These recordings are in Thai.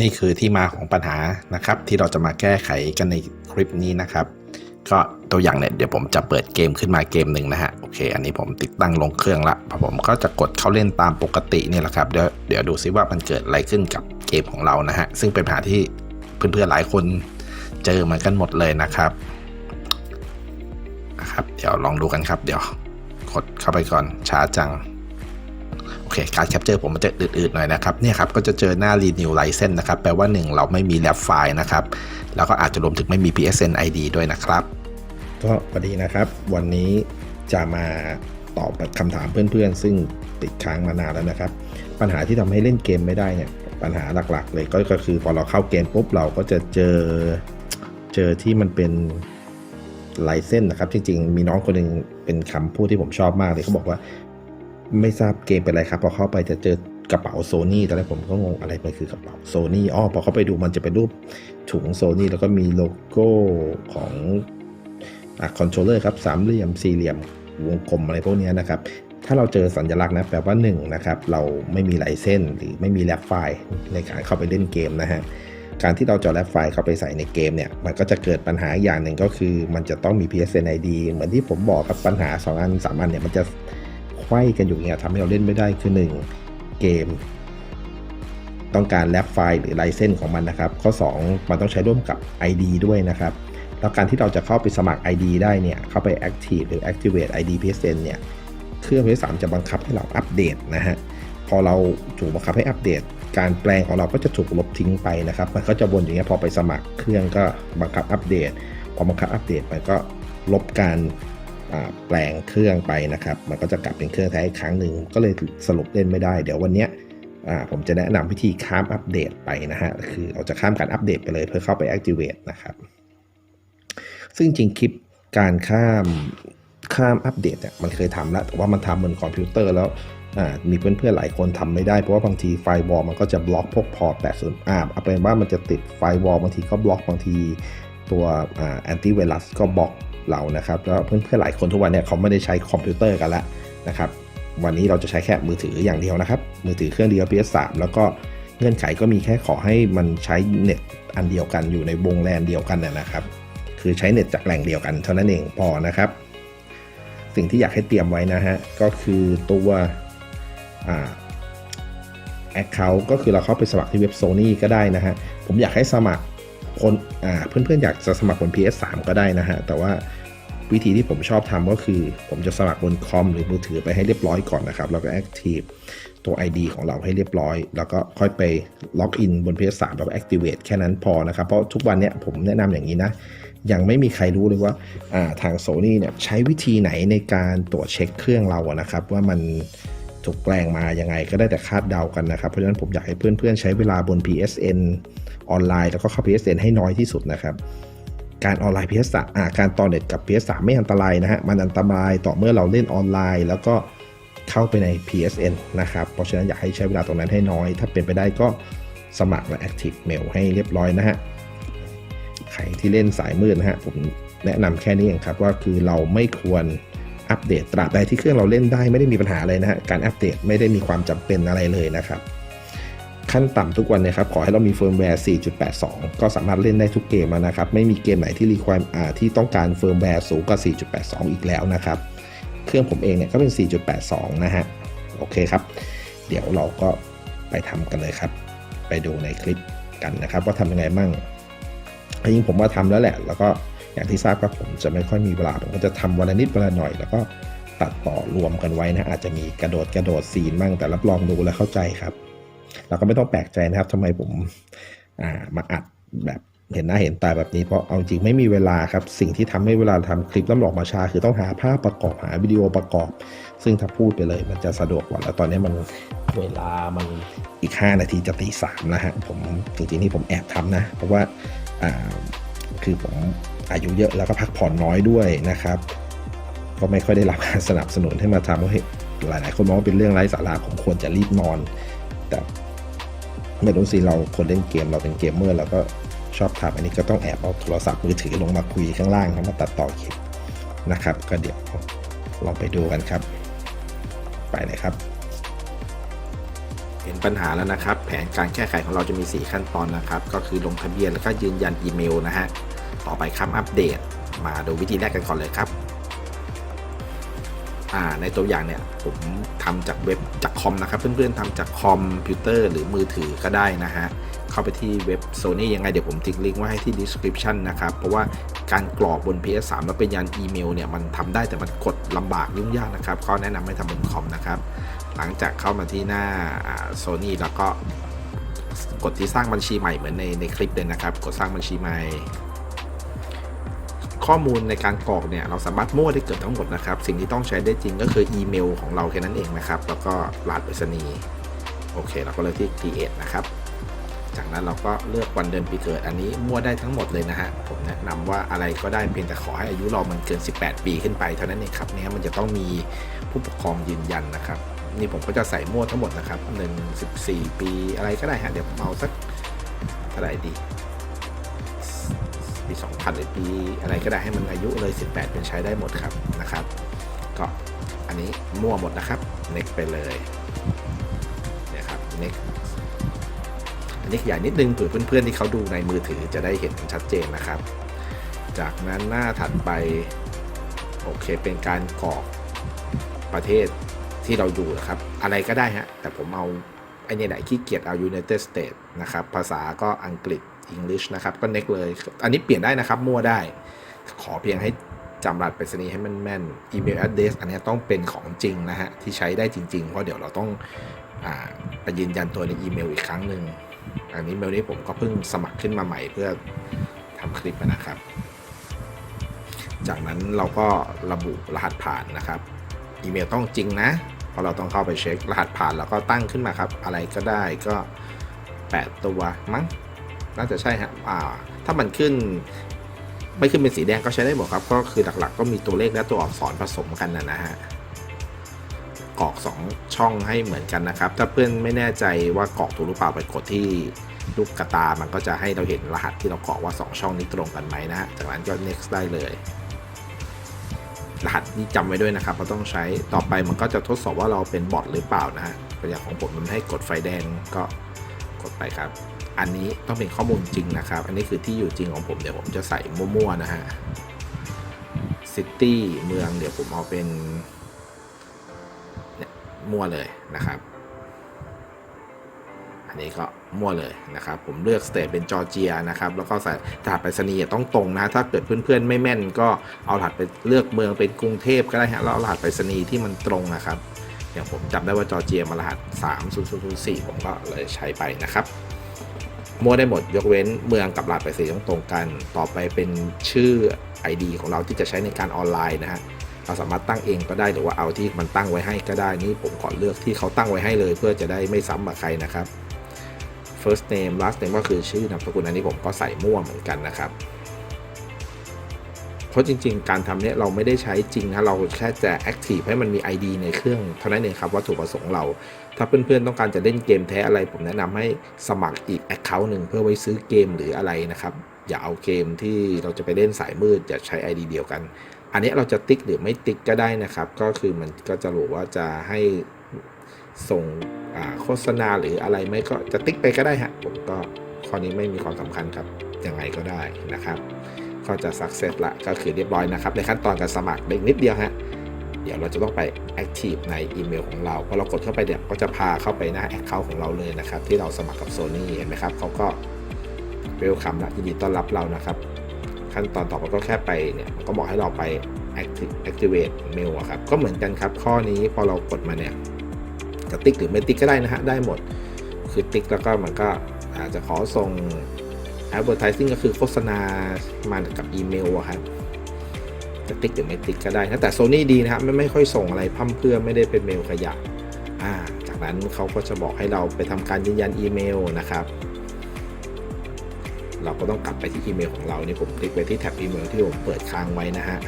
นี่คือที่มาของปัญหานะครับ ที่เราจะมาแก้ไขกันในคลิปนี้นะครับ ก็ตัวอย่างเนี่ยเดี๋ยวผมจะเปิดเกมขึ้นมาเกมหนึ่งนะฮะโอเค อันนี้ผมติดตั้งลงเครื่องละพอผมก็จะกดเข้าเล่นตามปกตินี่แหละครับเดี๋ยวเดี๋ยวดูซิว่ามันเกิดอะไรขึ้นกับเกมของเรานะฮะซึ่งเป็นปัญหาที่เพื่อนๆหลายคนเจอเหมือนกันหมดเลยนะครับนะครับ เดี๋ยวลองดูกันครับ เดี๋ยวกดเข้าไปก่อนช้าจัง โอเคการแคปเจอร์ผมมันจะอืดๆหน่อยนะครับเนี่ยครับก็จะเจอหน้า renew license นะครับแปลว่า 1 เราไม่มี lab file นะครับแล้วก็อาจจะรวมถึงไม่มี PSN ID ด้วยนะครับ ก็พอดีนะครับ วันนี้จะมาตอบคำถามเพื่อนๆ ซึ่งติดค้างมานานแล้วนะครับ ปัญหาที่ทำให้เล่นเกมไม่ได้เนี่ยปัญหาหลักๆ เลยก็คือพอเราเข้าเกมปุ๊บเราก็จะเจอเจอที่มันเป็นลายเส้นนะครับ จริงๆ มีน้องคนหนึ่งเป็นคำพูดที่ผมชอบมากเลยเขาบอกว่า ไม่ทราบเกมเป็นอะไรครับ พอเข้าไปจะเจอกระเป๋าโซนี่ตอนแรกผมก็งงอะไรมันคือกระเป๋าโซนี่อ๋อพอเข้าไปดูมันจะเป็นรูปถุงโซนี่แล้วก็มีโลโก้ของอคอนโทรลเลอร์ครับสามเหลี่ยมสี่เหลี่ยมวงกลมอะไรพวกนี้นะครับ ถ้าเราเจอสัญลักษณ์นะแปลว่า1นะครับเราไม่มีไลเส้นหรือไม่มีแรปไฟล์ในการเข้าไปเล่นเกมนะฮะการที่เราจะแรปไฟล์เข้าไปใส่ในเกมเนี่ย มันก็จะเกิดปัญหาอย่างหนึ่งก็คือ มันจะต้องมี PSN ID เหมือนที่ผมบอกครับปัญหา 2 อัน 3 อันเนี่ยมันจะ ไขว้กันอยู่เนี่ยทำให้เราเล่นไม่ได้คือ 1 เกม ต้องการแลบไฟล์หรือไลเซนส์ของมันนะครับ ข้อ 2 มันต้องใช้ร่วมกับ ID ด้วยนะครับ แล้วการที่เราจะเข้าไปสมัคร ID ได้เนี่ยเข้าไป Active หรือ Activate ID PSN เนี่ยเครื่อง PS3 จะบังคับให้เราอัปเดตนะฮะพอเราถูกบังคับให้อัปเดต การแปลงของเราก็จะถูกลบทิ้งไปนะครับมันก็จะวนอย่างเงี้ยพอไปสมัครเครื่องก็บังคับอัปเดตพอบังคับอัปเดตมันก็ลบการ แปลงเครื่องไปนะครับ มันก็จะกลับเป็นเครื่องแท้อีกครั้งหนึ่งก็เลยสรุปเล่นไม่ได้ เดี๋ยววันนี้ผมจะแนะนำวิธีข้ามอัปเดตไปนะฮะคือเราจะข้ามการอัปเดตไปเลยเพื่อเข้าไป activate นะครับ ซึ่งจริงคลิปการข้ามข้ามอัปเดตเนี่ยมันเคยทำแล้วแต่ว่ามันทำบนคอมพิวเตอร์แล้วมีเพื่อนๆหลายคนทำไม่ได้ เพราะว่าบางทีไฟวอลมันก็จะบล็อกพวกพอร์ต80อ่าเอาเป็นว่ามันจะติดไฟวอลบางทีก็บล็อกบางทีตัวแอนตี้ไวรัสก็บล็อก เรานะครับแล้วเพื่อนๆหลายคนทุกวันเนี่ยเขาไม่ได้ใช้คอมพิวเตอร์กันแล้วนะครับวันนี้เราจะใช้แค่มือถืออย่างเดียวนะครับ มือถือเครื่องเดียว PS3 แล้วก็เงื่อนไขก็มีแค่ขอให้มันใช้เน็ตอันเดียวกันอยู่ในวงแลนเดียวกันนะนะครับ คือใช้เน็ตจากแหล่งเดียวกันเท่านั้นเองพอนะครับ สิ่งที่อยากให้เตรียมไว้นะฮะก็คือตัวอ่า Account ก็คือเราเข้าไปสมัครที่เว็บ Sony ก็ได้นะฮะผมอยากให้สมัครคนอ่าเพื่อนๆอยากจะสมัครบน PS3 ก็ได้นะฮะแต่ว่า วิธีที่ผมชอบทำก็คือ ผมจะสมัครบนคอมหรือมือถือไปให้เรียบร้อยก่อนนะครับ แล้วก็ Active ตัว ID ของเราให้เรียบร้อย แล้วก็ค่อยไปล็อกอินบน PS3 แล้วก็ Activate แค่นั้นพอนะครับ เพราะทุกวันเนี้ยผมแนะนำอย่างนี้นะ ยังไม่มีใครรู้เลยว่าาทาง Sony เนี่ยใช้วิธีไหนในการตรวจเช็คเครื่องเราอะนะครับ ว่ามันถูกแปลงมายังไงก็ได้แต่คาดเดากันนะครับ เพราะฉะนั้นผมอยากให้เพื่อนๆ ใช้เวลาบน PSN ออนไลน์แล้วก็เข้า PSN ให้น้อยที่สุดนะครับ การออนไลน์ PS3 อ่าการต่อเน็ตกับ PS3 ไม่อันตรายนะฮะ มันอันตรายต่อเมื่อเราเล่นออนไลน์ แล้วก็เข้าไปใน PSN นะครับ เพราะฉะนั้นอยากให้ใช้เวลาตรงนั้นให้น้อย ถ้าเป็นไปได้ก็สมัครและ Active Mail ให้เรียบร้อยนะฮะ ใครที่เล่นสายมืดนะฮะ ผมแนะนำแค่นี้เองครับว่าคือเราไม่ควรอัปเดตตราบใดที่เครื่องเราเล่นได้ไม่ได้มีปัญหาเลยนะฮะ การอัปเดตไม่ได้มีความจำเป็นอะไรเลยนะครับ ขั้นต่ำทุกวันนะครับ ขอให้เรามีเฟิร์มแวร์ 4.82 ก็สามารถเล่นได้ทุกเกมนะครับ ไม่มีเกมไหนที่รีควอ่าที่ต้องการเฟิร์มแวร์สูงกว่า 4.82 อีกแล้วนะครับ เครื่องผมเองเนี่ยก็เป็น 4.82 นะฮะ โอเคครับ เดี๋ยวเราก็ไปทำกันเลยครับ ไปดูในคลิปกันนะครับ ว่าทำยังไงมั่งจริงผมว่าทำแล้วแหละ แล้วก็อย่างที่ทราบครับผมจะไม่ค่อยมีเวลา ผมก็จะทำวันละนิดวันละหน่อย แล้วก็ตัดต่อรวมกันไว้นะ อาจจะมีกระโดดกระโดดซีนบ้างแต่รับรองดูแล้วเข้าใจครับ เราก็ไม่ต้องแปลกใจนะครับทำไมผมามาอัดแบบเห็นหน้าเห็นตาแบบนี้เพราะเอาจริงไม่มีเวลาครับ สิ่งที่ทำให้เวลาทำคลิปแล้วหลอกมาช้าคือต้องหาภาพประกอบหาวิดีโอประกอบ ซึ่งถ้าพูดไปเลย มันจะสะดวกกว่าแล้วตอนนี้มันเวลามันอีก 5 นาทีจะตีสามนะฮะผมจริงๆนี่ผมแอบทำนะ เพราะว่าาคือผมอายุเยอะแล้วก็พักผ่อนน้อยด้วยนะครับ ก็ไม่ค่อยได้รับการสนับสนุนให้มาทำเพราะหลายๆ คนมองว่าเป็นเรื่องไร้สาระผมควรจะรีบนอน แต่ ไม่รู้สิเราคนเล่นเกมเราเป็นเกมเมอร์เราก็ชอบทำอันนี้ก็ต้องแอบเอาโทรศัพท์มือถือลงมาคุยข้างล่างครับมาตัดต่อคลิปนะครับ ก็เดี๋ยวลองไปดูกันครับ ไปเลยครับ เห็นปัญหาแล้วนะครับ แผนการแก้ไขของเราจะมี 4 ขั้นตอนนะครับ ก็คือลงทะเบียนแล้วก็ยืนยันอีเมลนะฮะต่อไปคำอัปเดต มาดูวิธีแรกกันก่อนเลยครับ ในตัวอย่างเนี่ยผมทำจากเว็บจากคอมนะครับ เพื่อนๆทำจากคอมพิวเตอร์หรือมือถือก็ได้นะฮะเข้าไปที่เว็บ Sony ยังไงเดี๋ยวผมทิ้งลิงก์ไว้ให้ที่ description นะครับ เพราะว่าการกรอกบน PS3 แล้วเป็นยันอีเมลเนี่ยมันทำได้แต่มันกดลำบากยุ่งยากนะครับก็แนะนำให้ทำบนคอมนะครับ หลังจากเข้ามาที่หน้าโซนี่แล้วก็กดที่สร้างบัญชีใหม่เหมือนในในคลิปเลยนะครับ กดสร้างบัญชีใหม่ ข้อมูลในการกรอกเนี่ยเราสามารถมั่วได้เกือบทั้งหมดนะครับ สิ่งที่ต้องใช้ได้จริงก็คืออีเมลของเราแค่นั้นเองนะครับ แล้วก็รหัสไปรษณีย์โอเค เราก็เลยที่ create นะครับ จากนั้นเราก็เลือกวันเดือนปีเกิด อันนี้มั่วได้ทั้งหมดเลยนะฮะ ผมแนะนำว่าอะไรก็ได้เพียงแต่ขอให้อายุเรามันเกิน 18 ปีขึ้นไปเท่านั้นเองครับเนี่ยมันจะต้องมีผู้ปกครองยืนยันนะครับ นี่ผมก็จะใส่มั่วทั้งหมดนะครับ1 14 ปีอะไรก็ได้ฮะเดี๋ยวผมเอาสักเท่าไหร่ดี ปี 2000 หรือปีอะไรก็ได้ให้มันอายุเลย 18 เป็นใช้ได้หมดครับนะครับ ก็อันนี้มั่วหมดนะครับ next ไปเลยนี่ยครับ next อันนี้ขยายนิดนึงเผื่อเพื่อนๆที่เขาดูในมือถือจะได้เห็นชัดเจนนะครับ จากนั้นหน้าถัดไปโอเคเป็นการกรอกประเทศที่เราอยู่นะครับ อะไรก็ได้ฮะแต่ผมเอาไอ้เนี่ยไหนขี้เกียจเอา United States นะครับ ภาษาก็อังกฤษ English นะครับ ก็ next เลย อันนี้เปลี่ยนได้นะครับ มั่วได้ ขอเพียงให้จำรหัสไปรษณีย์ให้มันแม่น email address อันนี้ต้องเป็นของจริงนะฮะ ที่ใช้ได้จริง ๆ เพราะเดี๋ยวเราต้องอไปยืนยันตัวในอีเมลอีกครั้งหนึ่ง อันนี้เมลนี้ผมก็เพิ่งสมัครขึ้นมาใหม่เพื่อทำคลิปนะครับ จากนั้นเราก็ระบุรหัสผ่านนะครับ อีเมลต้องจริงนะเพราะเราต้องเข้าไปเช็ครหัสผ่านแล้วก็ตั้งขึ้นมาครับ อะไรก็ได้ก็ 8 ตัวมั้ง น่าจะใช่ฮะอ่าถ้ามันขึ้น ไม่ขึ้นเป็นสีแดงก็ใช้ได้หมดครับ ก็คือหลักๆ ก็มีตัวเลขและตัวอักษรผสมกันนะนะฮะกรอก 2 ช่องให้เหมือนกันนะครับ ถ้าเพื่อนไม่แน่ใจว่ากรอกถูกหรือเปล่าไปกดที่ลูกกระตา มันก็จะให้เราเห็นรหัสที่เรากรอกว่า 2 ช่องนี้ตรงกันไหมนะฮะ จากนั้นก็ next ได้เลย รหัสนี้จำไว้ด้วยนะครับเราต้องใช้ ต่อไปมันก็จะทดสอบว่าเราเป็นบอทหรือเปล่านะฮะอย่างของผมมันให้กดไฟแดงก็กดไปครับ อันนี้ต้องเป็นข้อมูลจริงนะครับ อันนี้คือที่อยู่จริงของผมเดี๋ยวผมจะใส่มั่วๆนะฮะซิตี้เมืองเดี๋ยวผมเอาเป็นเนี่ยมั่วเลยนะครับ อันนี้ก็มั่วเลยนะครับ ผมเลือกสเตทเป็นจอร์เจียนะครับ แล้วก็ใส่รหัสไปรษณีย์ต้องตรงนะ ถ้าเกิดเพื่อนๆไม่แม่น ก็เอารหัสไปเลือกเมืองเป็นกรุงเทพก็ได้ฮะแล้วเอารหัสไปรษณีย์ที่มันตรงนะครับ อย่างผมจำได้ว่าจอร์เจียมารหัส 3004ผมก็เลยใช้ไปนะครับ มั่วได้หมดยกเว้นเมืองกับรหัสไปรษณีย์ต้องตรงกัน ต่อไปเป็นชื่อ ID ของเราที่จะใช้ในการออนไลน์นะฮะเราสามารถตั้งเองก็ได้หรือว่าเอาที่มันตั้งไว้ให้ก็ได้นี่ผมขอเลือกที่เขาตั้งไว้ให้เลย เพื่อจะได้ไม่ซ้ำกับใครนะครับ first name last name ก็คือชื่อนามสกุลอันนี้ผมก็ใส่มั่วเหมือนกันนะครับ ราะจริง ๆ การทำเนี้ยเราไม่ได้ใช้จริงนะเราแค่จะ active ให้มันมี ID ในเครื่องเท่านั้นเองครับวัตถุประสงค์เรา ถ้าเพื่อนๆต้องการจะเล่นเกมแท้อะไร ผมแนะนำให้สมัครอีก Account หนึ่งเพื่อไว้ซื้อเกมหรืออะไรนะครับอย่าเอาเกมที่เราจะไปเล่นสายมืดอย่าใช้ ID เดียวกัน อันนี้เราจะติ๊กหรือไม่ติ๊กก็ได้นะครับ ก็คือมันก็จะรู้ว่าจะให้ส่งโฆษณาหรืออะไรไหมก็จะติ๊กไปก็ได้ฮะผมก็ข้อนี้ไม่มีความสำคัญครับยังไงก็ได้นะครับ ก็จะ success ละก็คือเรียบร้อยนะครับ ในขั้นตอนการสมัครเล็กนิดเดียวฮะเดี๋ยวเราจะต้องไป active ในอีเมลของเราพอเรากดเข้าไปเนี่ยก็จะพาเข้าไปหน้า account ของเราเลยนะครับ ที่เราสมัครกับ Sony เห็นไหมครับเขาก็เวลคัมและยินดีต้อนรับเรานะครับ ขั้นตอนต่อไปก็แค่ไปเนี่ยมันก็บอกให้เราไป active activate mail ครับก็เหมือนกันครับ ข้อนี้พอเรากดมาเนี่ยจะติ๊กหรือไม่ติ๊กก็ได้นะฮะได้หมด คือติ๊กแล้วก็มันก็อาจจะขอส่ง advertising ก็คือโฆษณามากับอีเมลอะครับจะติ๊กหรือไม่ติ๊กก็ได้นะแต่โซนี่ดีนะครับไม่ไม่ค่อยส่งอะไรพั่มเพื่อไม่ได้เป็นเมลขยะอ่าจากนั้นเขาก็จะบอกให้เราไปทำการยืนยันอีเมลนะครับ เราก็ต้องกลับไปที่อีเมลของเรานี่ผมคลิกไปที่แท็บอีเมลที่ผมเปิดค้างไว้นะฮะ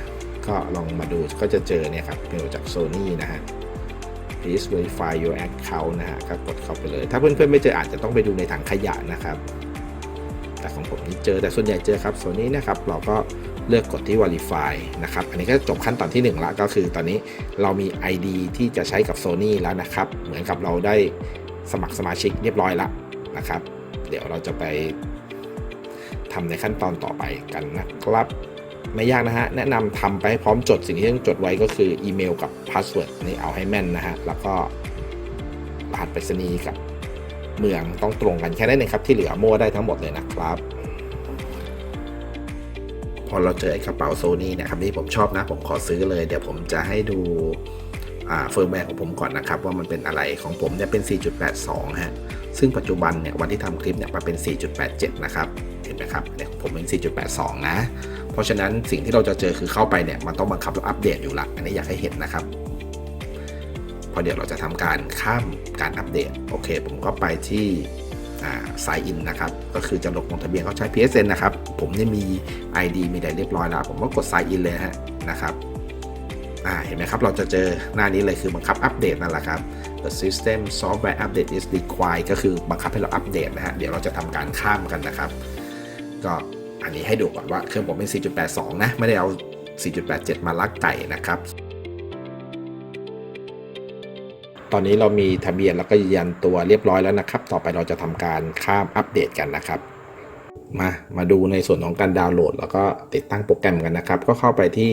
ก็ลองมาดูก็จะเจอเนี่ยครับเมลจาก Sony นะฮะ please verify your account นะฮะก็กดเข้าไปเลย ถ้าเพื่อนๆไม่เจออาจจะต้องไปดูในถังขยะนะครับ แต่ของผมนี่เจอแต่ส่วนใหญ่เจอครับส่วนนี้นะครับ เราก็เลือกกดที่ verify นะครับ อันนี้ก็จบขั้นตอนที่ 1 ละก็คือตอนนี้เรามี ID ที่จะใช้กับ Sony แล้วนะครับ เหมือนกับเราได้สมัครสมาชิกเรียบร้อยล้วนะครับ เดี๋ยวเราจะไปทำในขั้นตอนต่อไปกันนะครับไม่ยากนะฮะ แนะนำทำไปให้พร้อมจดสิ่งที่ต้องจดไว้ก็คืออีเมลกับพาสเวิร์ดนี่เอาให้แม่นนะฮะ แล้วก็รหัสไปรษณีย์กับ เมืองต้องตรงกันแค่นั้นเองครับที่เหลือมั่วได้ทั้งหมดเลยนะครับ พอเราเจอไอ้กระเป๋าโซนี่เนะครับนี่ผมชอบนะผมขอซื้อเลย เดี๋ยวผมจะให้ดูเฟิร์มแวร์ของผมก่อนนะครับว่ามันเป็นอะไรของผมเนี่ยเป็น 4.82 ฮะ ซึ่งปัจจุบันเนี่ยวันที่ทำคลิปเนี่ยมาเป็น 4.87 นะครับเห็นไหมครับเนี่ยผมเป็น 4.82 นะ เพราะฉะนั้นสิ่งที่เราจะเจอคือเข้าไปเนี่ยมันต้องบังคับอัปเดตอยู่ละอันนี้อยากให้เห็นนะครับ พอเดี๋ยวเราจะทำการข้ามการอัปเดต โอเค ผมก็ไปที่ sign in นะครับ ก็คือจะลงทะเบียนเขาใช้ PSN นะครับ ผมเนี่ยมี ID มีอะไรเรียบร้อยแล้ว ผมก็กด sign in เลยฮะนะครับอ่าเห็นไหมครับ เราจะเจอหน้านี้เลยคือบังคับอัปเดตนั่นแหละครับ The system software update is required ก็คือบังคับให้เราอัปเดตนะฮะ เดี๋ยวเราจะทำการข้ามกันนะครับ ก็อันนี้ให้ดูก่อนว่าเครื่องผมเป็น 4.82 นะ ไม่ได้เอา 4.87 มาลักไก่นะครับ ตอนนี้เรามีทะเบียนแล้วก็ยืนยันตัวเรียบร้อยแล้วนะครับ ต่อไปเราจะทำการข้ามอัปเดตกันนะครับ มามาดูในส่วนของการดาวน์โหลด แล้วก็ติดตั้งโปรแกรมกันนะครับ ก็เข้าไปที่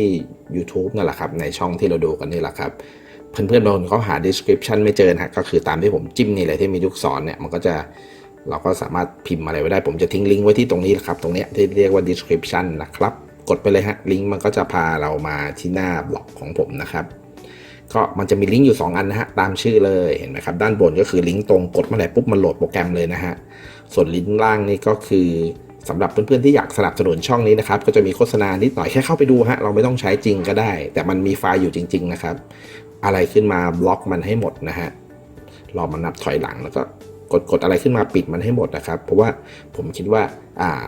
YouTube นั่นแหละครับ ในช่องที่เราดูกันนี่แหละครับเพื่อนๆบางคนเขาหา description ไม่เจอนะฮะก็คือตามที่ผมจิ้มนี่เลยที่มีลูกศรเนี่ยมันก็จะเราก็สามารถพิมพ์อะไรไว้ได้ ผมจะทิ้งลิงก์ไว้ที่ตรงนี้ครับ ตรงเนี้ยที่เรียกว่า description นะครับ กดไปเลยฮะลิงก์มันก็จะพาเรามาที่หน้าบล็อกของผมนะครับ ก็มันจะมีลิงก์อยู่ 2 อันนะฮะ ตามชื่อเลยเห็นไหมครับ ด้านบนก็คือลิงก์ตรงกดเมื่อไหร่ปุ๊บมันโหลดโปรแกรมเลยนะฮะ ส่วนลิงก์ล่างนี่ก็คือสำหรับเพื่อนๆที่อยากสนับสนุนช่องนี้นะครับ ก็จะมีโฆษณานิดหน่อยแค่เข้าไปดูฮะเราไม่ต้องใช้จริงก็ได้ แต่มันมีไฟล์อยู่จริง ๆ นะครับ อะไรขึ้นมาบล็อกมันให้หมดนะฮะรอมันนับถอยหลังแล้วก็กดกดอะไรขึ้นมาปิดมันให้หมดนะครับ เพราะว่าผมคิดว่าอ่า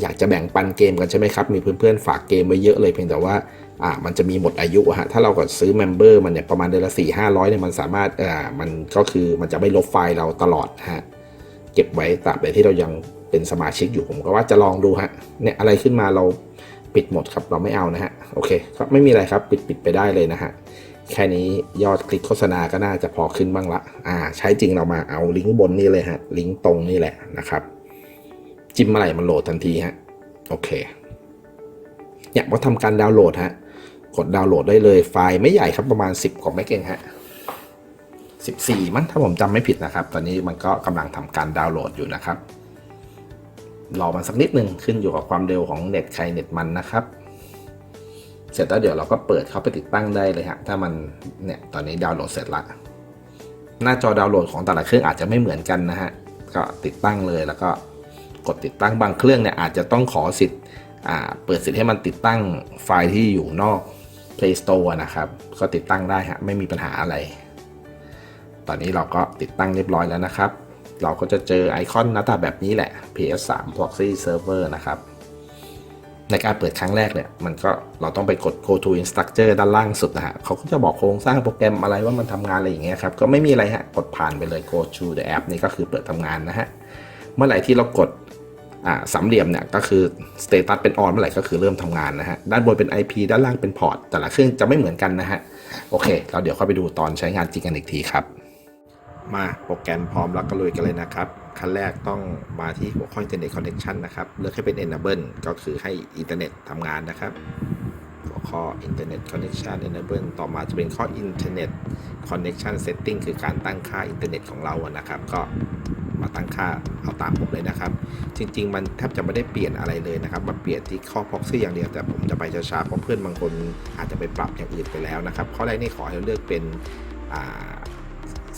อยากจะแบ่งปันเกมกันใช่ไหมครับ มีเพื่อนๆฝากเกมไว้เยอะเลยเพียงแต่ว่า อ่ามันจะมีหมดอายุฮะถ้าเราก็ซื้อเมมเบอร์มันเนี่ยประมาณเดือนละสี่ห้าร้อยเนี่ยมันสามารถอ่ามันก็คือมันจะไม่ลบไฟล์เราตลอดฮะเก็บไว้ตราบใดที่เรายังเป็นสมาชิกอยู่ผมก็ว่าจะลองดูฮะเนี่ยอะไรขึ้นมาเราปิดหมดครับเราไม่เอานะฮะโอเคก็ไม่มีอะไรครับปิดปิดไปได้เลยนะฮะแค่นี้ยอดคลิกโฆษณาก็น่าจะพอขึ้นบ้างละอ่า ใช้จริงเรามาเอาลิงก์บนนี่เลยฮะลิงก์ตรงนี่แหละนะครับ จิ้มเมื่อไหร่มันโหลดทันทีฮะโอเคเนี่ยพอทำการดาวน์โหลดฮะ กดดาวน์โหลดได้เลยไฟล์ไม่ใหญ่ครับประมาณ 10 กว่าเมกเองฮะ14 มั้งถ้าผมจำไม่ผิดนะครับ ตอนนี้มันก็กำลังทำการดาวน์โหลดอยู่นะครับ รอมันสักนิดหนึ่งขึ้นอยู่กับความเร็วของเน็ตใครเน็ตมันนะครับ เสร็จแล้วเดี๋ยวเราก็เปิดเข้าไปติดตั้งได้เลยฮะ ถ้ามันเนี่ยตอนนี้ดาวน์โหลดเสร็จละ หน้าจอดาวน์โหลดของแต่ละเครื่องอาจจะไม่เหมือนกันนะฮะ ก็ติดตั้งเลยแล้วก็กดติดตั้งบางเครื่องเนี่ยอาจจะต้องขอสิทธิ์เปิดสิทธิ์ให้มันติดตั้งไฟล์ที่อยู่นอก Play Store นะครับ ก็ติดตั้งได้ฮะไม่มีปัญหาอะไร ตอนนี้เราก็ติดตั้งเรียบร้อยแล้วนะครับ เราก็จะเจอไอคอนหน้าตาแบบนี้แหละ PS3 Proxy Server นะครับ ในการเปิดครั้งแรกเนี่ย มันก็เราต้องไปกด go to instructor ด้านล่างสุดนะฮะเขาก็จะบอกโครงสร้างโปรแกรมอะไรว่ามันทำงานอะไรอย่างเงี้ยครับ ก็ไม่มีอะไรฮะ กดผ่านไปเลย go to the app นี่ก็คือเปิดทำงานนะฮะ เมื่อไหร่ที่เรากด สามเหลี่ยมเนี่ยก็คือสเตตัสเป็นออนเมื่อไหร่ก็คือเริ่มทำงานนะฮะด้านบนเป็น IP ด้านล่างเป็นพอร์ตแต่ละเครื่องจะไม่เหมือนกันนะฮะโอเคเราเดี๋ยวเข้าไปดูตอนใช้งานจริงกันอีกทีครับมาโปรแกรมพร้อมแล้วก็ลุยกันเลยนะครับ ขั้นแรกต้องมาที่หัวข้อ Internet Connection นะครับ เลือกให้เป็น Enable ก็คือให้อินเทอร์เน็ตทำงานนะครับ ข้อ Internet Connection Enable ต่อมาจะเป็นข้อ Internet Connection Setting คือการตั้งค่าอินเทอร์เน็ตของเราอะนะครับ ก็มาตั้งค่าเอาตามผมเลยนะครับ จริง ๆ มันแทบจะไม่ได้เปลี่ยนอะไรเลยนะครับ มาเปลี่ยนที่ข้อ proxy อย่างเดียว แต่ผมจะไปช้าๆเพราะเพื่อนบางคนอาจจะไปปรับอย่างอื่นไปแล้วนะครับ ข้อแรกนี่ขอให้เลือกเป็น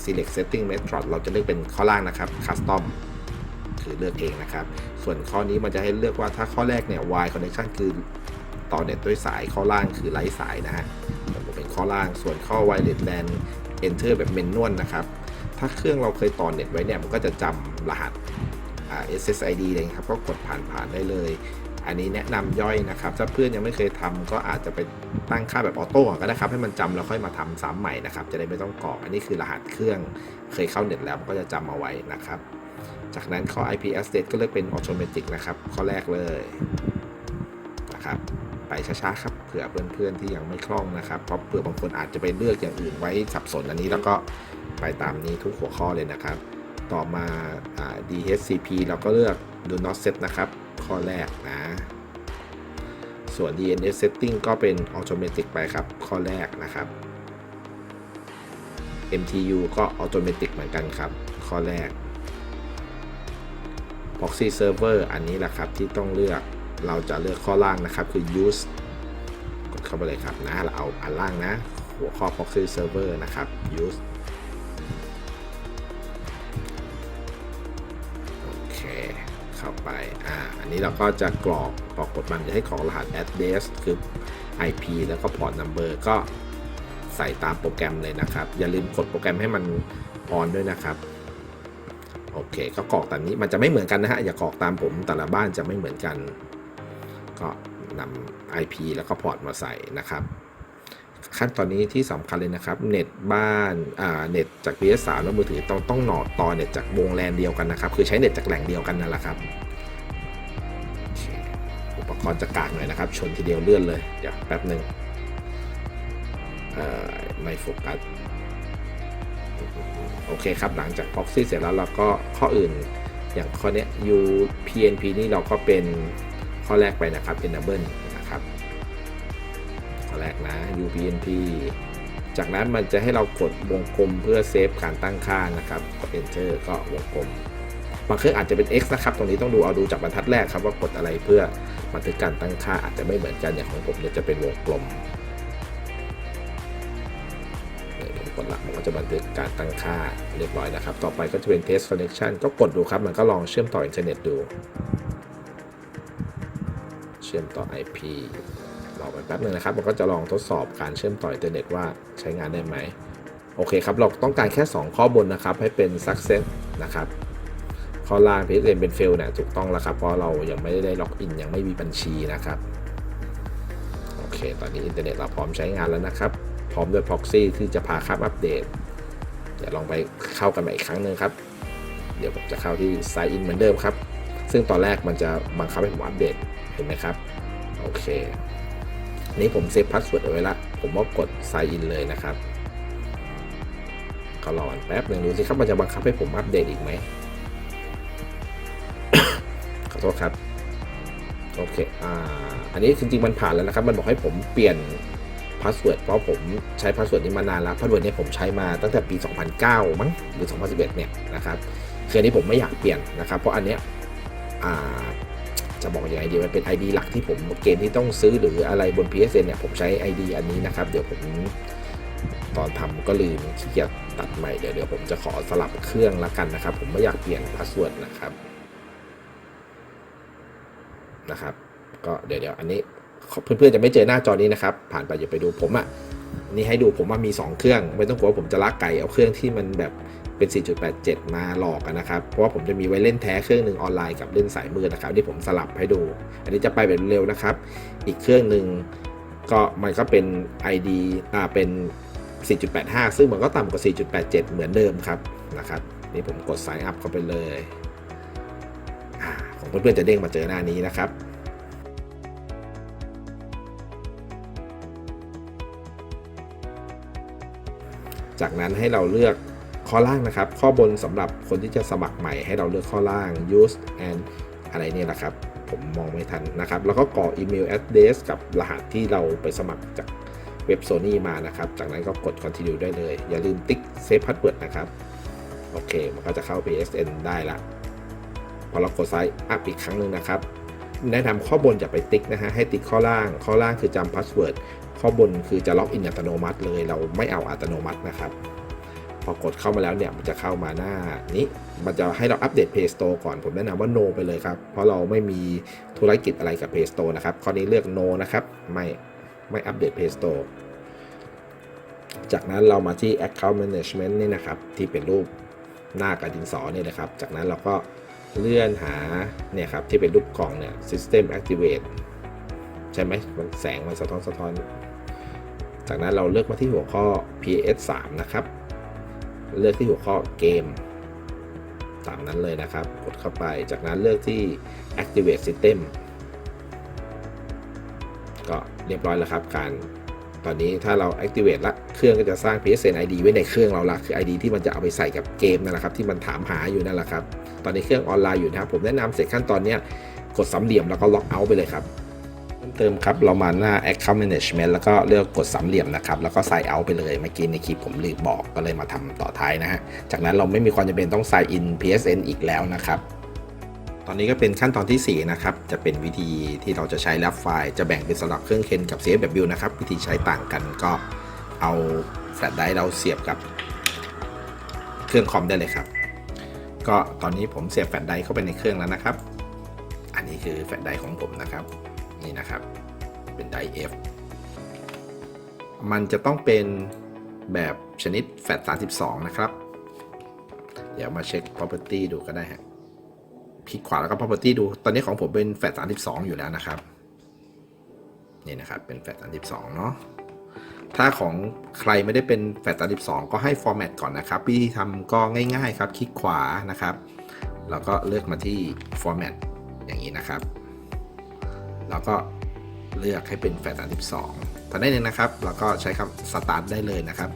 select setting method เราจะเลือกเป็นข้อล่างนะครับ custom คือเลือกเองนะครับ ส่วนข้อนี้มันจะให้เลือกว่าถ้าข้อแรกเนี่ย wire connection คือ ต่อเน็ตด้วยสายข้อล่างคือไร้สายนะฮะเป็นข้อล่างส่วนข้อ wireless LAN enter แบบเมนนวลนะครับ ถ้าเครื่องเราเคยต่อเน็ตไว้เนี่ยมันก็จะจำรหัส SSID เลยครับก็กดผ่านผ่านได้เลย อันนี้แนะนำย่อยนะครับ ถ้าเพื่อนยังไม่เคยทำก็อาจจะไปตั้งค่าแบบออโต้ก็ได้ครับ ให้มันจำแล้วค่อยมาทำซ้ำใหม่นะครับ จะได้ไม่ต้องกรอกอันนี้คือรหัสเครื่องเคยเข้าเน็ตแล้วมันก็จะจำเอาไว้นะครับ จากนั้นข้อ IP address ก็เลือกเป็น automatic นะครับ ข้อแรกเลยนะครับ ช้าๆครับเผื่อเพื่อนๆที่ยังไม่คล่องนะครับเพราะเผื่อบางคนอาจจะไปเลือกอย่างอื่นไว้สับสนอันนี้แล้วก็ไปตามนี้ทุกหัวข้อเลยนะครับ ต่อมาอา DHCP เราก็เลือก do not set นะครับ ข้อแรกนะ ส่วน DNS setting ก็เป็น automatic ไปครับ ข้อแรกนะครับ MTU ก็ automatic เหมือนกันครับ ข้อแรก proxy server อันนี้แหละครับที่ต้องเลือก เราจะเลือกข้อล่างนะครับคือ use กดเข้าไปเลยครับนะ เราเอาอันล่างนะ หัวข้อ proxy server นะครับ use โอเค เข้าไป อ่า อันนี้เราก็จะกรอกกรอกกดมันจะให้ของรหัส address คือ IP แล้วก็ port number ก็ใส่ตามโปรแกรมเลยนะครับ อย่าลืมกดโปรแกรมให้มัน on ด้วยนะครับโอเค ก็กรอกตามนี้มันจะไม่เหมือนกันนะฮะ อย่ากรอกตามผมแต่ละบ้านจะไม่เหมือนกัน ก็นำ IP แล้วก็พอร์ตมาใส่นะครับ ขั้นตอนนี้ที่สำคัญเลยนะครับ เน็ตบ้านอ่าเน็ตจาก PS3 แล้วมือถือต้องต้องหนอดต่อเน็ตจากวงแลนเดียวกันนะครับ คือใช้เน็ตจากแหล่งเดียวกันนั่นแหละครับอุปกรณ์จะกากหน่อยนะครับ ชนทีเดียวเลื่อนเลย เดี๋ยวแป๊บหนึ่งไม่โฟกัสโอเคครับหลังจาก proxy เสร็จแล้วเราก็ข้ออื่นอย่างข้อนี้ UPnP นี่เราก็เป็น ข้อแรกไปนะครับ enable นะครับ ข้อแรกนะ UPnP จากนั้นมันจะให้เรากดวงกลมเพื่อเซฟการตั้งค่านะครับกด enter ก็วงกลมบางเครื่องอาจจะเป็น x นะครับ ตรงนี้ต้องดูเอาดูจากบรรทัดแรกครับว่ากดอะไรเพื่อบันทึกการตั้งค่าอาจจะไม่เหมือนกันอย่างของผมเนี่ยจะเป็นวงกลมผมกดหลักมันก็จะบันทึกการตั้งค่าเรียบร้อยนะครับ ต่อไปก็จะเป็น test connection ก็กดดูครับ มันก็ลองเชื่อมต่ออินเทอร์เน็ตดู ชื่อมต่อ IP รอไปแป๊บนึงนะครับ มันก็จะลองทดสอบการเชื่อมต่ออินเทอร์เน็ตว่าใช้งานได้ไหม โอเคครับ เราต้องการแค่ 2 ข้อบนนะครับ ให้เป็น success นะครับ ข้อล่าง PSN เป็น fail เนี่ยถูกต้องแล้วครับ เพราะเรายังไม่ได้ล็อกอิน ยังไม่มีบัญชีนะครับ โอเค ตอนนี้อินเทอร์เน็ตเราพร้อมใช้งานแล้วนะครับ พร้อมด้วย proxy ที่จะพาข้ามอัปเดต เดี๋ยวลองไปเข้ากันใหม่อีกครั้งหนึ่งครับ เดี๋ยวผมจะเข้าที่ sign in เหมือนเดิมครับ ซึ่งตอนแรกมันจะบังคับให้ผมอัปเดต เห็นไหมครับ โอเค นี่ผมเซฟพาสเวิร์ดเอาไว้ละ ผมก็กด sign in เลยนะครับก็รอแป๊บหนึ่งดูสิครับมันจะบังคับให้ผมอัปเดตอีกไหมขอโทษครับ โอเค อ่า อันนี้จริงๆมันผ่านแล้วนะครับ มันบอกให้ผมเปลี่ยนพาสเวิร์ดเพราะผมใช้พาสเวิร์ดนี้มานานแล้วพาสเวิร์ดนี้ผมใช้มาตั้งแต่ปี 2009 มั้งหรือ 2011 เนี่ยนะครับคืออันนี้ผมไม่อยากเปลี่ยนนะครับ เพราะอันเนี้ยอ่า จะบอกยังไงดีมันเป็น ID หลักที่ผมเกมที่ต้องซื้อหรืออะไรบน PSN เนี่ยผมใช้ ID อันนี้นะครับ เดี๋ยวผมตอนทำก็ลืมขี้เกียจตัดใหม่เดี๋ยวเดี๋ยวผมจะขอสลับเครื่องละกันนะครับ ผมไม่อยากเปลี่ยนพาสเวิร์ดนะครับนะครับ ก็เดี๋ยวเดี๋ยวอันนี้เพื่อนๆจะไม่เจอหน้าจอนี้นะครับ ผ่านไปอย่าไปดูผมอะ่ะนี่ให้ดูผมว่ามี 2 เครื่อง ไม่ต้องกลัวผมจะลักไก่เอาเครื่องที่มันแบบ เป็น 4.87 มาหลอกนะครับ เพราะว่าผมจะมีไว้เล่นแท้เครื่องหนึ่งออนไลน์กับเล่นสายมือนะครับที่ผมสลับให้ดู อันนี้จะไปแบบเร็วนะครับ อีกเครื่องหนึ่งก็มันก็เป็น ID อ่าเป็น 4.85 ซึ่งมันก็ต่ำกว่า 4.87 เหมือนเดิมครับนะครับนี่ผมกด sign up เข้าไปเลยของเพื่อนๆจะเด้งมาเจอหน้านี้นะครับจากนั้นให้เราเลือก ข้อล่างนะครับ ข้อบนสำหรับคนที่จะสมัครใหม่ให้เราเลือกข้อล่าง use and อะไรเนี่ยแหละครับ ผมมองไม่ทันนะครับ แล้วก็กรอกอีเมล address กับรหัสที่เราไปสมัครจากเว็บ Sony มานะครับ จากนั้นก็กด continue ได้เลย อย่าลืมติ๊ก save password นะครับ โอเค มันก็จะเข้า PSN ได้ละ พอเรากดไซต์อัพอีกครั้งหนึ่งนะครับ แนะนำข้อบนอย่าไปติ๊กนะฮะ ให้ติ๊กข้อล่าง ข้อล่างคือจำพาสเวิร์ดข้อบนคือจะล็อกอินอัตโนมัติเลย เราไม่เอาอัตโนมัตินะครับ พอกดเข้ามาแล้วเนี่ยมันจะเข้ามาหน้านี้มันจะให้เราอัปเดต Play Store ก่อนผมแนะนำว่า no ไปเลยครับ เพราะเราไม่มีธุรกิจอะไรกับ Play Store นะครับข้อนี้เลือก no นะครับไม่ไม่อัปเดต Play Store จากนั้นเรามาที่ Account Management นี่นะครับ ที่เป็นรูปหน้ากระดินสอเนี่ยนะครับ จากนั้นเราก็เลื่อนหาเนี่ยครับที่เป็นรูปกล่องเนี่ย System Activate ใช่ไหมมันแสงมันสะท้อนสะท้อน จากนั้นเราเลือกมาที่หัวข้อ PS3 นะครับ เลือกที่หัวข้อเกม ตามนั้นเลยนะครับ กดเข้าไป จากนั้นเลือกที่ Activate System ก็เรียบร้อยแล้วครับ การ ตอนนี้ถ้าเรา activate ละ เครื่องก็จะสร้าง PSN ID ไว้ในเครื่องเราละ คือ ID ที่มันจะเอาไปใส่กับเกมนั่นแหละครับ ที่มันถามหาอยู่นั่นแหละครับ ตอนนี้เครื่องออนไลน์อยู่นะครับ ผมแนะนำเสร็จขั้นตอนนี้กดสามเหลี่ยมแล้วก็ล็อกเอาท์ไปเลยครับ เติมครับ เรามาหน้า account management แล้วก็เลือกกดสามเหลี่ยมนะครับ แล้วก็ใส่เอาไปเลย เมื่อกี้ในคลิปผมลืมบอกก็เลยมาทำต่อท้ายนะฮะ จากนั้นเราไม่มีความจำเป็นต้อง sign in PSN อีกแล้วนะครับ ตอนนี้ก็เป็นขั้นตอนที่ 4 นะครับ จะเป็นวิธีที่เราจะใช้แรปไฟล์ จะแบ่งเป็นสำหรับเครื่องเคนกับ CFW นะครับ วิธีใช้ต่างกันก็เอาแฟลชไดร์เราเสียบกับเครื่องคอมได้เลยครับ ก็ตอนนี้ผมเสียบแฟลชไดร์เข้าไปในเครื่องแล้วนะครับ อันนี้คือแฟลชไดร์ของผมนะครับ นี่นะครับ เป็นไดรฟ์ F มันจะต้องเป็นแบบชนิดแฟลช32 นะครับ เดี๋ยวมาเช็ค property ดูก็ได้ฮะคลิกขวาแล้วก็ property ดู ตอนนี้ของผมเป็นแฟลช32 อยู่แล้วนะครับ นี่นะครับ เป็นแฟลช32 เนาะ ถ้าของใครไม่ได้เป็นแฟลช32 ก็ให้ format ก่อนนะครับ วิธีทำก็ง่าย ๆ ครับ คลิกขวานะครับ แล้วก็เลือกมาที่ format อย่างนี้นะครับ แล้วก็เลือกให้เป็นแฟลช32ตอนนี้เองนะครับ แล้วก็ใช้คำ start ได้เลยนะครับ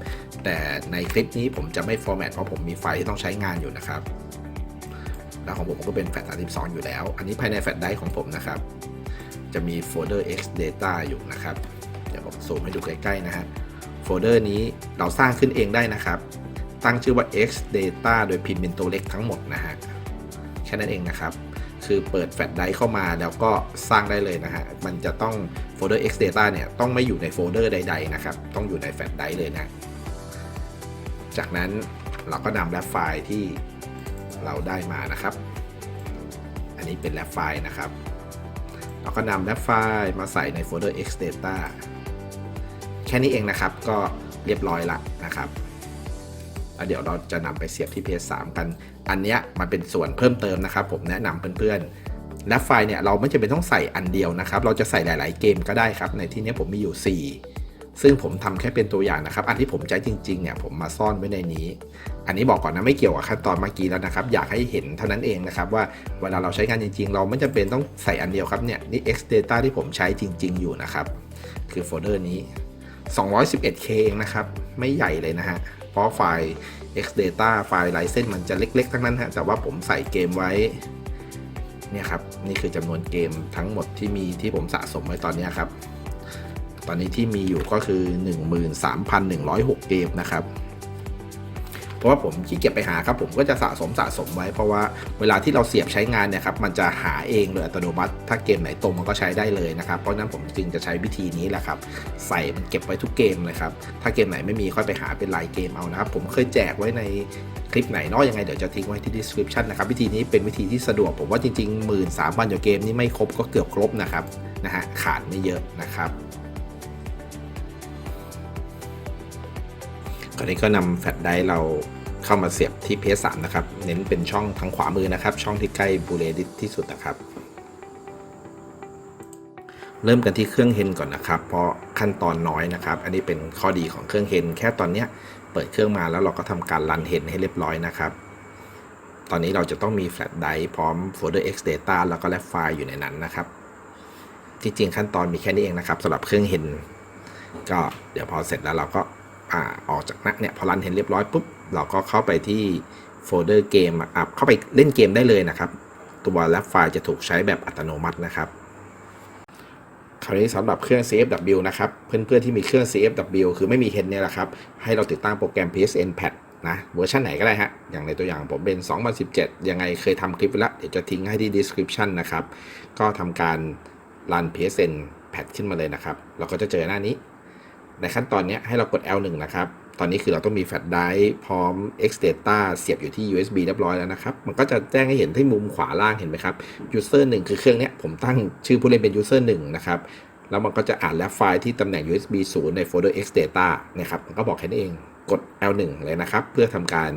แต่ในคลิปนี้ผมจะไม่ format เพราะผมมีไฟล์ที่ต้องใช้งานอยู่นะครับ แล้วของผมก็เป็นแฟลช32อยู่แล้ว อันนี้ภายในแฟลชไดร์ของผมนะครับ จะมีโฟลเดอร์ x data อยู่นะครับ เดี๋ยวผมซูมให้ดูใกล้ๆนะฮะ โฟลเดอร์นี้เราสร้างขึ้นเองได้นะครับ ตั้งชื่อว่า x data โดยพิมพ์เป็นตัวเล็กทั้งหมดนะฮะ แค่นั้นเองนะครับ คือเปิดแฟลชไดร์เข้ามาแล้วก็สร้างได้เลยนะฮะ มันจะต้องโฟลเดอร์ x data เนี่ยต้องไม่อยู่ในโฟลเดอร์ใดๆนะครับ ต้องอยู่ในแฟลชไดร์เลยนะ จากนั้นเราก็นำแรปไฟล์ที่เราได้มานะครับ อันนี้เป็นแรปไฟล์นะครับ เราก็นำแรปไฟล์มาใส่ในโฟลเดอร์ xdata แค่นี้เองนะครับ ก็เรียบร้อยละนะครับแล้วเดี๋ยวเราจะนำไปเสียบที่ PS3 กัน อันเนี้ยมันเป็นส่วนเพิ่มเติมนะครับ ผมแนะนำเพื่อนๆแรปไฟล์เนี่ยเราไม่จำเป็นต้องใส่อันเดียวนะครับ เราจะใส่หลาย ๆ เกมก็ได้ครับ ในที่นี้ผมมีอยู่ 4 ซึ่งผมทำแค่เป็นตัวอย่างนะครับ อันที่ผมใช้จริงๆเนี่ยผมมาซ่อนไว้ในนี้ อันนี้บอกก่อนนะไม่เกี่ยวกับขั้นตอนเมื่อกี้แล้วนะครับ อยากให้เห็นเท่านั้นเองนะครับว่าเวลาเราใช้งานจริง ๆ เราไม่จำเป็นต้องใส่อันเดียวครับเนี่ยนี่ x data ที่ผมใช้จริง ๆ อยู่นะครับ คือโฟลเดอร์นี้ 211k เองนะครับ ไม่ใหญ่เลยนะฮะ เพราะไฟล์ x data ไฟล์ลายเส้นมันจะเล็ก ๆ ทั้งนั้นฮะแต่ว่าผมใส่เกมไว้เนี่ยครับนี่คือจำนวนเกมทั้งหมดที่มีที่ผมสะสมไว้ตอนนี้ครับ ตอนนี้ที่มีอยู่ก็คือ 13,106 เกมนะครับ เพราะว่าผมขี้เกียจไปหาครับผมก็จะสะสมสะสมไว้ เพราะว่าเวลาที่เราเสียบใช้งานเนี่ยครับมันจะหาเองโดยอัตโนมัติ ถ้าเกมไหนตรงมันก็ใช้ได้เลยนะครับเพราะนั้นผมจึงจะใช้วิธีนี้แหละครับใส่มันเก็บไว้ทุกเกมเลยครับถ้าเกมไหนไม่มีค่อยไปหาเป็นรายเกมเอานะครับผมเคยแจกไว้ในคลิปไหนเนอกยังไงเดี๋ยวจะทิ้งไว้ที่ description นะครับวิธีนี้เป็นวิธีที่สะดวกผมว่าจริงๆ1 3 0 0 0กว่าเกมนี่ไม่ครบก็เกือบครบนะครับนะฮะขาดไม่เยอะนะครับ คราวนี้ก็นำแฟลชไดร์เราเข้ามาเสียบที่ PS3 นะครับ เน้นเป็นช่องทางขวามือนะครับ ช่องที่ใกล้บูเรดิที่สุดนะครับ เริ่มกันที่เครื่องเฮนก่อนนะครับ เพราะขั้นตอนน้อยนะครับ อันนี้เป็นข้อดีของเครื่องเฮนแค่ตอนเนี้ยเปิดเครื่องมาแล้วเราก็ทำการรันเฮนให้เรียบร้อยนะครับ ตอนนี้เราจะต้องมีแฟลชไดร์พร้อมโฟลเดอร์ x data แล้วก็แลปไฟล์อยู่ในนั้นนะครับ ที่จริงขั้นตอนมีแค่นี้เองนะครับสำหรับเครื่องเฮนก็เดี๋ยวพอเสร็จแล้วเราก็ อ่าออกจากนัเนี่ยพอรันเห็นเรียบร้อยปุ๊บเราก็เข้าไปที่โฟลเดอร์เกมอัพเข้าไปเล่นเกมได้เลยนะครับตัวแรปไฟล์จะถูกใช้แบบอัตโนมัตินะครับคราวนี้สำหรับเครื่อง CFW นะครับ เพื่อนๆที่มีเครื่อง CFW คือไม่มีเฮดเนี่ยแหละครับ ให้เราติดตั้งโปรแกรม PSN Pad นะเวอร์ชันไหนก็ได้ฮะ อย่างในตัวอย่างผมเป็น 2017 ยังไงเคยทำคลิปไปแล้ว เดี๋ยวจะทิ้งให้ที่ description นะครับ ก็ทำการรัน PSN Pad ขึ้นมาเลยนะครับ เราก็จะเจอหน้านี้ ในขั้นตอนนี้ให้เรากด L1 นะครับ ตอนนี้คือเราต้องมีแฟลชไดรฟ์พร้อม X data เสียบอยู่ที่ USB เรียบร้อยแล้วนะครับ มันก็จะแจ้งให้เห็นที่มุมขวาล่างเห็นไหมครับ user 1 คือเครื่องนี้ผมตั้งชื่อผู้เล่นเป็น user 1นะครับแล้วมันก็จะอ่านแลปไฟล์ที่ตำแหน่ง USB 0 ในโฟลเดอร์ X data นะครับ มันก็บอกแค่นี้เอง กด L1 เลยนะครับ เพื่อทำการ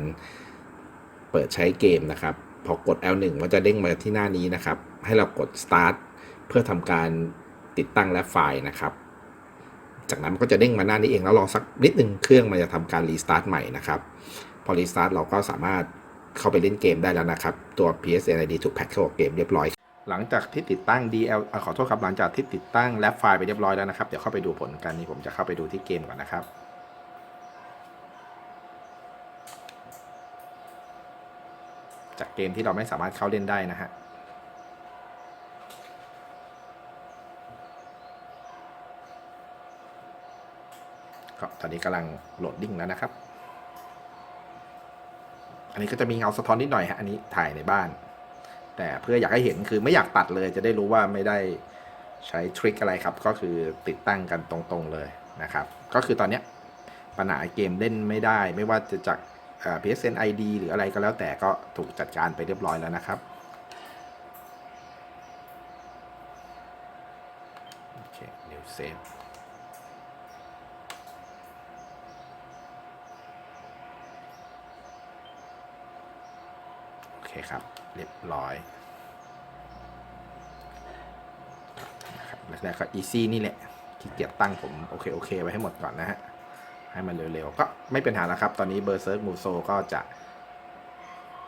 เปิดใช้เกมนะครับ พอกด L1 มันจะเด้งมาที่หน้านี้นะครับ ให้เรากด start เพื่อทำการติดตั้งแลปไฟล์นะครับ จากนั้นมันก็จะเด้งมาหน้านี้เองแล้วรอสักนิดหนึ่งเครื่องมันจะทำการรีสตาร์ทใหม่นะครับ พอรีสตาร์ทเราก็สามารถเข้าไปเล่นเกมได้แล้วนะครับ ตัว PSN ID ถูกแพ็คเข้ากับเกมเรียบร้อย หลังจากที่ติดตั้ง DL อขอโทษครับหลังจากที่ติดตั้งแรปไฟล์ไปเรียบร้อยแล้วนะครับ เดี๋ยวเข้าไปดูผลกันนี่ผมจะเข้าไปดูที่เกมก่อนนะครับจากเกมที่เราไม่สามารถเข้าเล่นได้นะฮะ ก็ ตอนนี้กำลังโหลดดิ้งแล้วนะครับ อันนี้ก็จะมีเงาสะท้อนนิดหน่อยฮะ อันนี้ถ่ายในบ้าน แต่เพื่ออยากให้เห็นคือไม่อยากตัดเลย จะได้รู้ว่าไม่ได้ใช้ทริคอะไรครับ ก็คือติดตั้งกันตรงๆเลยนะครับ ก็คือตอนนี้ปัญหาเกมเล่นไม่ได้ ไม่ว่าจะจากเอ่อ PSN ID หรืออะไรก็แล้วแต่ก็ถูกจัดการไปเรียบร้อยแล้วนะครับโอเค new save โอเคครับ เรียบร้อยนะครับแรกๆก็ easy นี่แหละขี้เกียจตั้งผมโอเคโอเคไว้ให้หมดก่อนนะฮะให้มันเร็วๆ ก็ไม่เป็นหาแล้วครับ ตอนนี้เบอร์เซิร์กมูโซก็จะ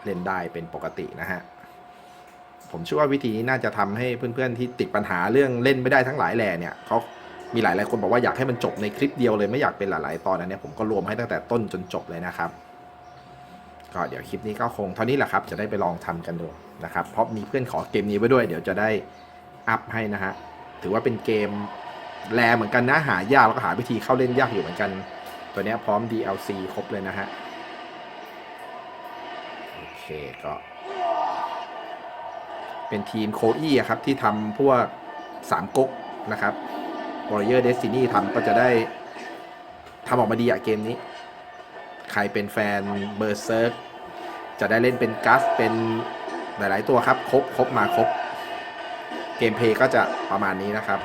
เล่นได้เป็นปกตินะฮะ ผมเชื่อว่าวิธีนี้น่าจะทำให้เพื่อนๆที่ติดปัญหาเรื่องเล่นไม่ได้ทั้งหลายแหล่เนี่ยเขามีหลายๆคนบอกว่าอยากให้มันจบในคลิปเดียวเลยไม่อยากเป็นหลาย ๆ ตอนอันเนี้ยผมก็รวมให้ตั้งแต่ต้นจนจบเลยนะครับ ก็เดี๋ยวคลิปนี้ก็คงเท่านี้แหละครับ จะได้ไปลองทำกันดูนะครับ เพราะมีเพื่อนขอเกมนี้ไว้ด้วย เดี๋ยวจะได้อัพให้นะฮะ ถือว่าเป็นเกมแรเหมือนกันนะ หายากแล้วก็หาวิธีเข้าเล่นยากอยู่เหมือนกัน ตัวนี้พร้อม DLC ครบเลยนะฮะ โอเคก็ เป็นทีมโคอี้ครับ ที่ทำพวกสามก๊กนะครับ Warrior Destiny ทำก็จะได้ทำออกมาดีอะเกมนี้ ใครเป็นแฟนเบอร์เซิร์ก จะได้เล่นเป็นกัสเป็นหลาย ๆ ตัวครับ ครบครบมาครบ เกมเพย์ก็จะประมาณนี้นะครับ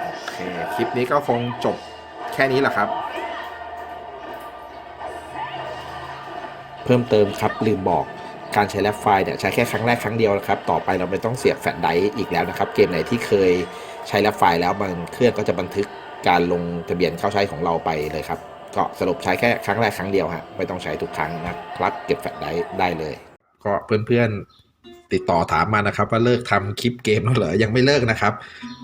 โอเค คลิปนี้ก็คงจบแค่นี้แหละครับ เพิ่มเติมครับลืมบอกการใช้แรปไฟล์เนี่ยใช้แค่ครั้งแรกครั้งเดียวนะครับ ต่อไปเราไม่ต้องเสียบแฟลชไดร์อีกแล้วนะครับ เกมไหนที่เคยใช้แรปไฟล์แล้วบางเครื่องก็จะบันทึกการลงทะเบียนเข้าใช้ของเราไปเลยครับ ก็สรุปใช้แค่ครั้งแรกครั้งเดียวฮะไม่ต้องใช้ทุกครั้งนะครับเก็บแฟลชไดรฟ์ได้เลย ก็เพื่อนๆติดต่อถามมานะครับ ว่าเลิกทำคลิปเกมแล้วเหรอยังไม่เลิกนะครับ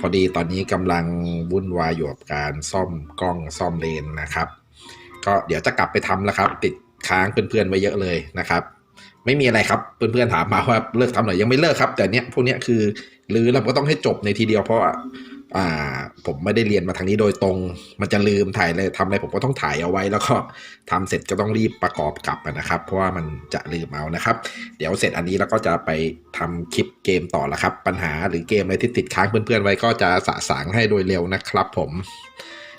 พอดีตอนนี้กำลังวุ่นวายอยู่กับการซ่อมกล้องซ่อมเลนนะครับ ก็เดี๋ยวจะกลับไปทำแล้วครับ ติดค้างเพื่อนๆไว้เยอะเลยนะครับ ไม่มีอะไรครับเพื่อนๆถามมาว่าเลิกทำหน่อยยังไม่เลิกครับ แต่เนี้ยพวกเนี้ยคือหรือเราก็ต้องให้จบในทีเดียวเพราะ อ่าผมไม่ได้เรียนมาทางนี้โดยตรง มันจะลืมถ่ายเลยทำอะไรผมก็ต้องถ่ายเอาไว้ แล้วก็ทำเสร็จก็ต้องรีบประกอบกลับนะครับ เพราะว่ามันจะลืมเอานะครับ เดี๋ยวเสร็จอันนี้แล้วก็จะไปทำคลิปเกมต่อละครับ ปัญหาหรือเกมอะไรที่ติดค้างเพื่อนๆไว้ก็จะสะสางให้โดยเร็วนะครับ ผม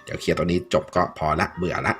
เดี๋ยวเคลียร์ตัวนี้จบก็พอละเบื่อละ